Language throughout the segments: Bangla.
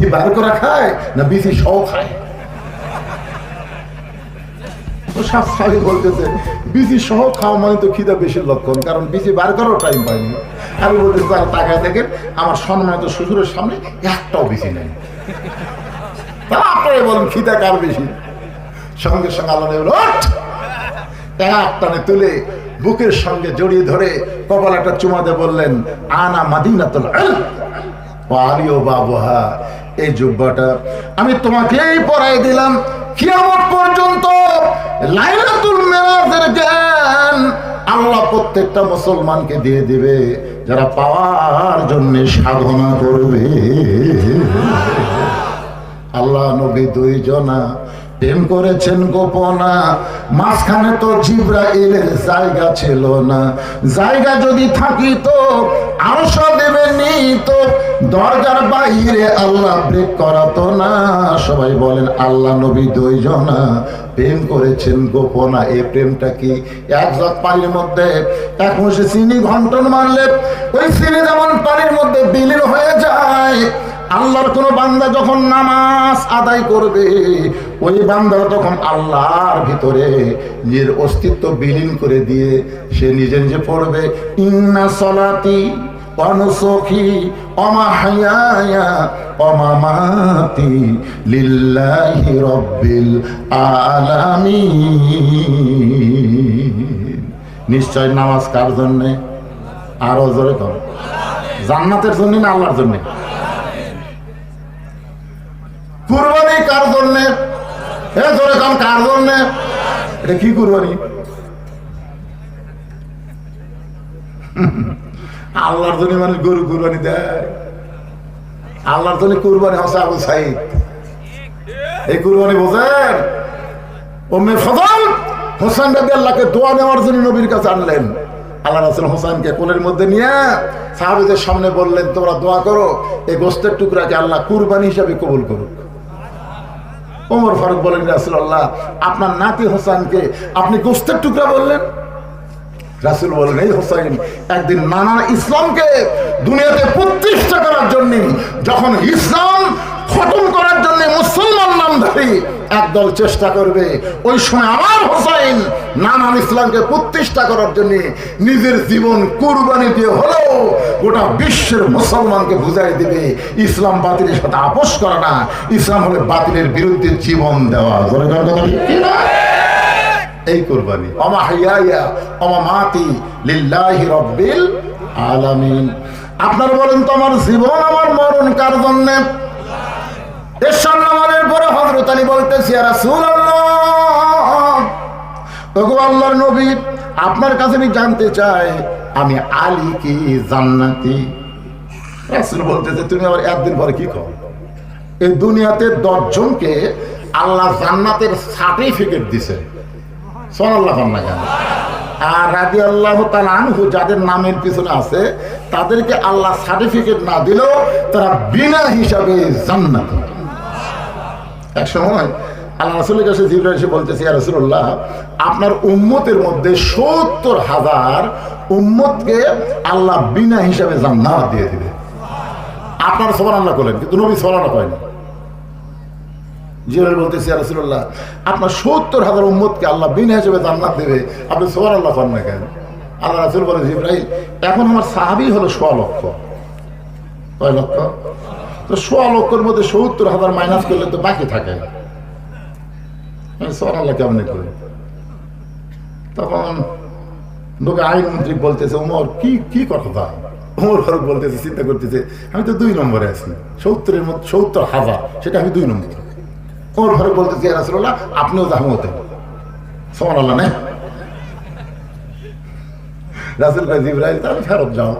বিসি বার করা খায় না বিসি সহ খায় মানে সঙ্গে তুলে বুকের সঙ্গে জড়িয়ে ধরে কপাল একটা চুমা দিয়ে বললেন, আনা আলিও বাবুহা এই জুব্বাটা আমি তোমাকেই পরাই দিলাম। কিয়ামত পর্যন্ত লাইলাতুল মেরাজের জ্ঞান আল্লাহ প্রত্যেকটা মুসলমানকে দিয়ে দিবে, যারা পাওয়ার জন্য সাধনা করবে। আল্লাহ নবী দুইজনা প্রেম করেছেন গোপনা, মাঝখানে তো জিব্রাইলের জায়গা ছিল না। জায়গা যদি থাকিত আরশ দেবে নিত, দরজার বাইরে আল্লাহ ব্রেক করাতো না। সবাই বলেন, আল্লাহ নবী দুইজনা প্রেম করেছেন গোপনা। এই প্রেমটা কি এক জগ পানির মধ্যে, এক মুঠে চিনি ঘন্টন মারলে, ওই চিনি যেমন পানির মধ্যে বিলীন হয়ে যায় আল্লাহর কোন বান্দা যখন নামাজ আদায় করবে, ওই বান্দা তখন আল্লাহর ভিতরে নিজের অস্তিত্ব বিলীন করে দিয়ে সে নিজে নিজে পড়বে। ইন্না সলাতি অমামাতি নিশ্চয় নামাজ কার জন্যে? আরও জোরে কর। জান্নাতের জন্য না আল্লাহর জন্যে? কুরবানি কার জন্য? ধরে কার জন্য? এটা কি কুরবানি? আল্লাহর জন্য মানুষ গরু কুরবানি দেয়। আল্লাহর জন্য কুরবানি হচ্ছে আবু সাইদ। এই কুরবানি বোঝেন? ওমে ফজল হোসেন রাবি আল্লাহকে দোয়া নেওয়ার জন্য নবীর কাছে আনলেন। আল্লাহ রাসুল হোসেনকে কোলের মধ্যে নিয়ে সাহাবিদের সামনে বললেন, তোমরা দোয়া করো, এই গোস্তের টুকরাকে আল্লাহ কুরবানি হিসাবে কবুল করুক। ওমর ফারুক বলেন রাসুল্লাহ আপনার নাতি হোসেনকে আপনি গোস্তের টুকরা বললেন? রাসুল বলেন, এই হোসাইন একদিন নানা ইসলামকে দুনিয়াতে প্রতিষ্ঠা করার জন্য যখন ইসলাম খতম করার জন্য মুসলমান নামধারী একদল চেষ্টা করবে। ওই সময় আমার হোসাইন নানান ইসলামকে প্রতিষ্ঠা করার জন্য নিজের জীবন কুরবানি দিয়ে হলেও গোটা বিশ্বের মুসলমানকে বুঝাই দিবে ইসলাম বাতিলের সাথে আপোষ করা না ইসলাম হলে বাতিলের বিরুদ্ধে জীবন দেওয়া? এই কোরবানি। অমা হাইয়া অমা মাতি লিল্লাহি রব্বিল আলামিন। আপনার বলেন তো আমার জীবন আমার মরণ কার জন্য? বলতেছি ওগো আল্লাহর আপনার কাছে আমি জানতে চাই, আমি আলী কি জান্নাতি বলতেছে, তুমি আবার একদিন পরে কি খাও এই দুনিয়াতে দশজনকে আল্লাহ জান্নাতের সার্টিফিকেট দিছে। সোনাল্লাহ না কেন? আর রাজি আল্লাহ যাদের নামের পিছনে আছে, তাদেরকে আল্লাহ সার্টিফিকেট না দিলেও তারা বিনা হিসাবে জান্নাত। এক সময় আল্লাহ রাসুলের কাছে জিবরা এসে বলতেছি, ইয়া রাসূলুল্লাহ, আপনার উম্মতের মধ্যে সত্তর হাজার উম্মতকে আল্লাহ বিনা হিসাবে জান্নাত দিয়ে দিবে। আপনার সবার আল্লাহ করলেন কিন্তু নবী সবার করেন জিবরাইল বলতেছি, ইয়া রাসূলুল্লাহ, আপনার সত্তর হাজার উম্মতকে আল্লাহ বিনা হিসেবে জান্নাত দেবে। আপনি সবার আল্লাহ করেন না কেন? আল্লাহ রাসূল বলে জিবরাইল, এখন আমার সাহাবি হলো সোয়া লক্ষ। কয় লক্ষ? তো সোয়া লক্ষের মধ্যে সত্তর হাজার মাইনাস করলে তো বাকি থাকে। কেমন করে? তখন লোকে আইনমন্ত্রী বলতেছে কি কি কথা? ফারুক বলতেছে, চিন্তা করতেছে, আমি তো দুই নম্বরে আছি। সত্তরের মধ্যে, সত্তর হাজার, সেটা আমি দুই নম্বর ওর ঘরে বলতেছি রাসুল্লাহ আপনিও জাহমতে আল্লাহ নেই রাসুল ভাই জিব্রাইল, তাহলে ফেরত যাও।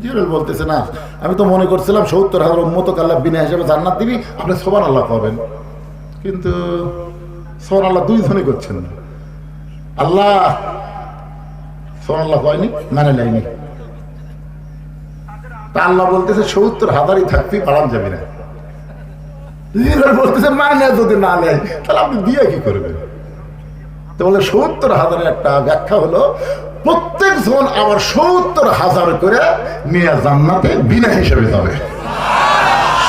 জিব্রাইল বলতেছে, না, আমি তো মনে করছিলাম সত্তর হাজার উন্মত আল্লাহ বিনা হিসেবে জান্নাত দিবি, আপনি সবার আল্লাহ পাবেন। কিন্তু সবার আল্লাহ দুইজনই করছেন না। আল্লাহ মানে নেয়নি। তা আল্লাহ বলতেছে, সত্তর হাজারই থাকবি বাড়ান যাবি না। বলতেছে যদি না নেয়, তাহলে আপনি দিয়ে কি করবেন? তো বলে, সত্তর হাজারের একটা ব্যাখ্যা হলো প্রত্যেক জন আবার সত্তর হাজার করে নিয়ে জান্নাতে বিনা হিসেবে যাবে।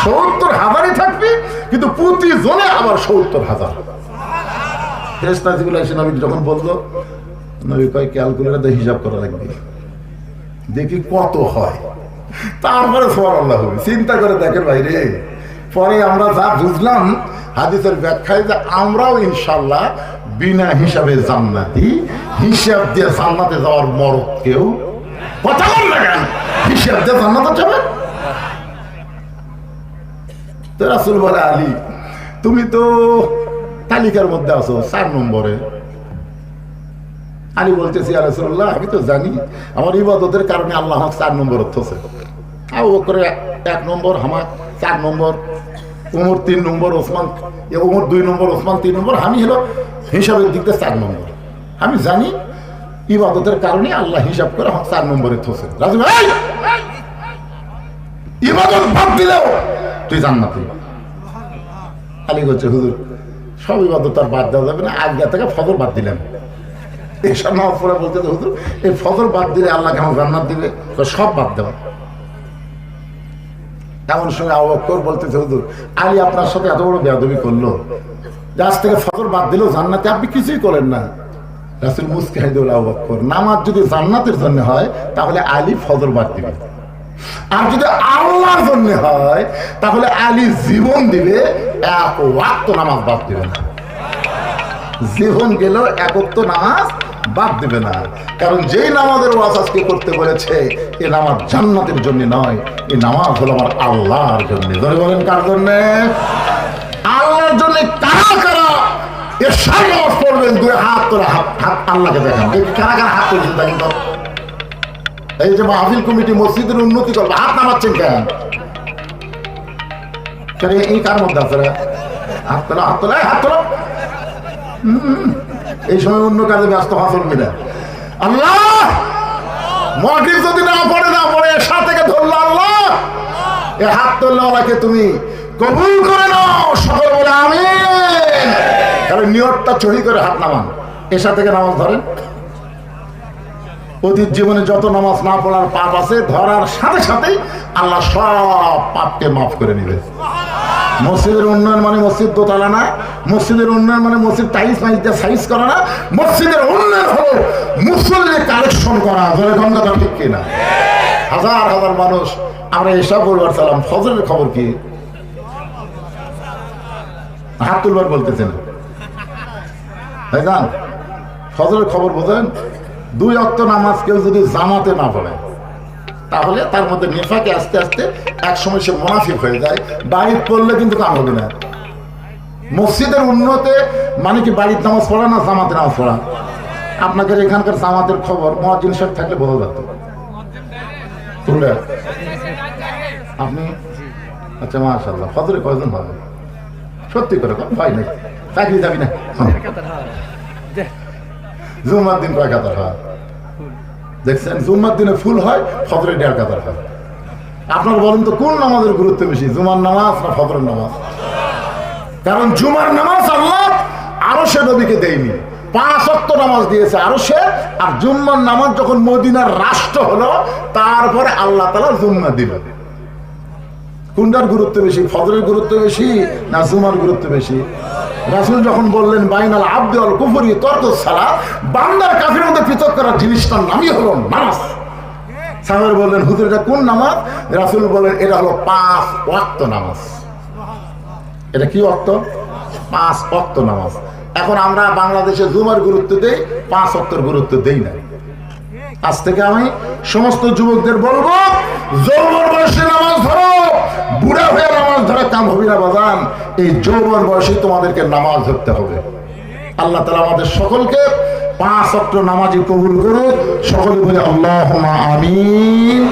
সত্তর হাজারই থাকবে, কিন্তু প্রতি জনে আবার সত্তর হাজার। যখন বলল ক্যালকুলেটার হিসাব করা লাগবে। দেখি কত হয়। তারপরে আল্লাহ চিন্তা করে দেখেন বাইরে পরে আমরা যা বুঝলাম হাদিসের ব্যাখ্যায় যে আমরাও ইনশাল্লাহ বিনা হিসাবে জান্নাতি, হিসাব দিয়ে জান্নাতে যাওয়ার মরদ কেউ? কথা বল না হিসাব দিয়ে জান্নাতে যাবে রাসুল বলে, আলী, তুমি তো তালিকার মধ্যে আছো, চার নম্বরে। আলী বলতেছি আলহামদুল্লাহ আমি তো জানি, আমার ইবাদতের কারণে আল্লাহ চার নম্বর হচ্ছে আবু বকর এক নম্বর হামাক চার নম্বর। উমর তিন নম্বর ওসমান এ উমর দুই নম্বর ওসমান তিন নম্বর আমি হলো হিসাবের দিক দিয়ে চার নম্বর। আমি জানি ইবাদতের কারণে আল্লাহ হিসাব করে আমার চার নম্বরে থসে রাজু ভাই? ইবাদত বাদ দিলেও তুই জান্নাতি। আলী করছে হুজুর সব ইবাদত আর বাদ দেওয়া যাবে না আজ্ঞা থেকে ফজর বাদ দিলেন। এসব নামাজ পড়ে বলতে হুজুর এই ফজর বাদ দিলে আল্লাহ কেমন জান্নাত দিবে? সব বাদ দেওয়া। এমন সময় আবক্কর বলতেছে, হুজুর, আলী আপনার সাথে এত বড় বেয়াদবি করল। আজ থেকে ফজর বাদ দিলেও জান্নাতে, আপনি কিছুই করেন না। রাসুল মুস্কাহিদুল আবক্কর নামাজ যদি জান্নাতের জন্য হয়, তাহলে আলী ফজর বাদ দিবে। আর যদি আল্লাহর জন্য হয়, তাহলে আলী জীবন দিবে, এক ওয়াক্ত নামাজ বাদ দিবে না। জীবন গেল একত্র নামাজ বাদ দেবে না। কারণ যেই নামাজের ওয়াজ আজকে করতে বলেছে, এ নামাজ জান্নাতের জন্য নয় এই নামাজ হলো আমার আল্লাহর জন্য। ধরে বলেন কার জন্য? আল্লাহর জন্য কারা কারা? এ সার নামাজ পড়বেন, দুই হাত, তোরা হাত হাত আল্লাহকে দেখান। দেখি কারা কারা হাত তুলছেন তো। এই যে মাহফিল কমিটি মসজিদের উন্নতি করবে, হাত নামাচ্ছেন কেন? এই কার মধ্যে আছে হাত তোলা হাত তোলা হাত তোলা। এই সময় অন্য কাজে ব্যস্ত হাসল মিলে। আল্লাহ! মগির যদি না পড়ে না পড়ে এসা থেকে ধরলো আল্লাহ। এ হাত তোল্লাওয়ালাকে তুমি কবুল করে নাও, সকল বলে আমি কারণ নিয়তটা চহি করে হাত নামান। এসা থেকে নামাজ ধরেন। অতীত জীবনে যত নামাজ না পড়ার পাপ আছে, ধরার সাথে সাথেই আল্লাহ সব পাপকে মাফ করে নিবে। মসজিদের উন্নয়ন মানে মসজিদ দোতলা না, মসজিদের উন্নয়ন মানে মসজিদ টাইলস মাইস দিয়ে সাইজ করা না, মসজিদের উন্নয়ন হলো মুসল্লি কালেকশন করা ধরে কোন কথা ঠিক কিনা? হাজার হাজার মানুষ, আমরা এসব বলবার চালাম ফজরের খবর কি? হাত তুলবার বলতেছেন। ফজরের খবর বোঝেন? দুই অক্ত নামাজ কেউ যদি জামাতে না পড়ে তাহলে তার মধ্যে নেফাকে আস্তে আস্তে এক সময় সে মুনাফিক হয়ে যায়। বাড়ির পড়লে কিন্তু কাম হবে না। মসজিদের উন্নতে মানে কি বাড়ির নামাজ পড়া না জামাতে নামাজ পড়া? আপনাদের এখানকার জামাতের খবর মহাজিন সাহেব থাকলে বোঝা যেত আপনি? আচ্ছা মাশাল্লাহ ফজরে কয়জন হবে? সত্যি করে ভাই নাকি চাকরি যাবি না? জুম্মার দিন কয় কাতার হয় দেখছেন? জুম্মার দিনে ফুল হয় ফজরে দেড় কাতার হয়। আপনার বলেন তো, কোন নামাজের গুরুত্ব বেশি, জুমার নামাজ না ফজরের নামাজ? কারণ জুমার নামাজ আল্লাহ আরও সে নবীকে দেয়নি। পাঁচ অক্ত নামাজ দিয়েছে আরও সে আর জুম্মার নামাজ যখন মদিনার রাষ্ট্র হলো, তারপরে আল্লাহ তালা জুম্মা দিল। কোনটার গুরুত্ব বেশি, ফজরের গুরুত্ব বেশি না জুমার গুরুত্ব বেশি? রাসুল যখন বললেন, বাইনাল আব্দে অল কুফরি তর্ক ছাড়া বান্দার কাফির মধ্যে পৃথক করার জিনিসটার নামই হলো নামাজ। সাহেব বললেন, হুজুর, এটা কোন নামাজ? রাসুল বললেন, এটা হলো পাঁচ ওয়াক্ত নামাজ। এটা কি অক্ত পাঁচ অক্ত নামাজ। এখন আমরা বাংলাদেশে জুমার গুরুত্ব দেই, পাঁচ অক্তর গুরুত্ব দেই না। আজ থেকে আমি সমস্ত যুবকদের বলব, যৌবন বয়সে নামাজ ধরো। বুড়া হয়ে নামাজ ধরে কাম হবি না বাজান। এই যৌবন বয়সে তোমাদেরকে নামাজ ধরতে হবে। আল্লাহ তালা আমাদের সকলকে পাঁচ অক্ট নামাজি কবুল করুক। সকলে বলে আল্লাহ আমিন।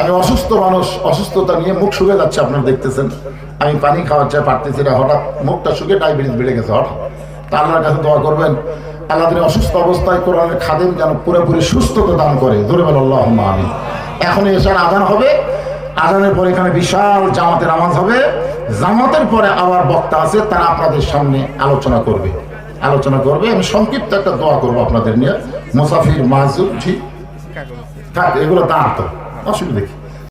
আমি অসুস্থ মানুষ, অসুস্থতা নিয়ে মুখ শুকে যাচ্ছে, আপনারা দেখতেছেন। আমি পানি খাওয়ার চাই পারতেছি না, হঠাৎ মুখটা শুকে ডায়াবেটিস বেড়ে গেছে, হঠাৎ। তা আল্লাহর কাছে দোয়া করবেন, আল্লাহ তিনি অসুস্থ অবস্থায় কোরআনের খাদেন যেন পুরোপুরি সুস্থতা দান করে। ধরে বল আল্লাহ আমি এখন এসার আদান হবে আজানের পরে এখানে বিশাল জামাতের নামাজ হবে। জামাতের পরে আবার বক্তা আছে, তারা আপনাদের সামনে আলোচনা করবে। আলোচনা করবে। আমি সংক্ষিপ্ত একটা দোয়া করব আপনাদের নিয়ে। মুসাফির মাহুর ঠিক? থাক এগুলো দাঁড় তো অসুবিধা কি?